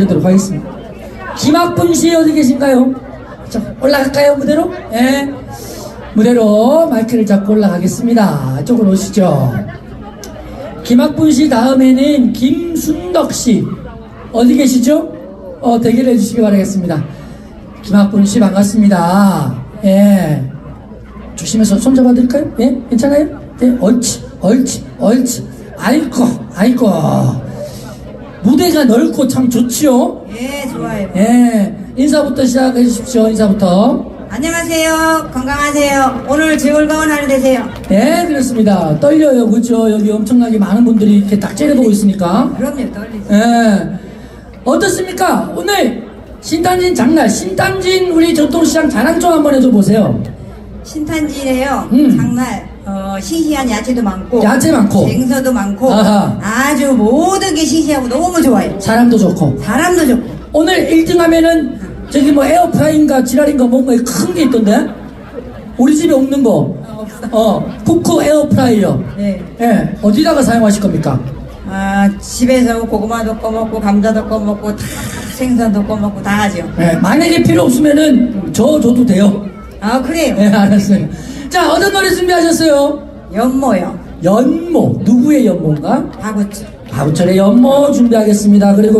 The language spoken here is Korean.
드리도록 하겠습니다. 김학분 씨 어디 계신가요? 자, 올라갈까요, 무대로? 예. 무대로 마이크를 잡고 올라가겠습니다. 쪽으로 오시죠. 김학분 씨 다음에는 김순덕 씨. 어디 계시죠? 어, 대기를 해주시기 바라겠습니다. 김학분 씨 반갑습니다. 예. 조심해서 손 잡아드릴까요? 예? 괜찮아요? 예? 옳지, 옳지, 옳지. 아이고, 아이고. 무대가 넓고 참 좋지요? 예, 좋아요. 예. 인사부터 시작해 주십시오, 인사부터. 안녕하세요. 건강하세요. 오늘 즐거운 하루 되세요. 네, 그렇습니다. 떨려요, 그죠? 여기 엄청나게 많은 분들이 이렇게 딱 째려보고 있으니까. 그럼요, 떨리죠. 예. 어떻습니까? 오늘 신탄진 장날, 신탄진 우리 전통시장 자랑 좀 한번 해줘 보세요. 신탄지래요. 음. 장날 어, 싱싱한 야채도 많고, 야채 많고. 생서도 많고, 아하. 아주 모든 게 싱싱하고 너무 좋아요. 사람도 좋고. 사람도 좋고. 오늘 1등 하면은 저기 뭐 에어프라인가 지랄인가 뭔가 큰 게 있던데? 우리 집에 없는 거. 어, 없어. 어, 쿠쿠 에어프라이어. 네. 예, 어디다가 사용하실 겁니까? 아, 집에서 고구마도 꺼먹고, 감자도 꺼먹고, 다 생선도 꺼먹고 다 하죠. 예, 만약에 필요 없으면은 저 줘도 돼요. 아, 그래요. 예, 알았어요. 자, 어떤 노래 준비하셨어요? 연모요. 연모. 누구의 연모인가? 바구치. 바우철의 연모 준비하겠습니다. 그리고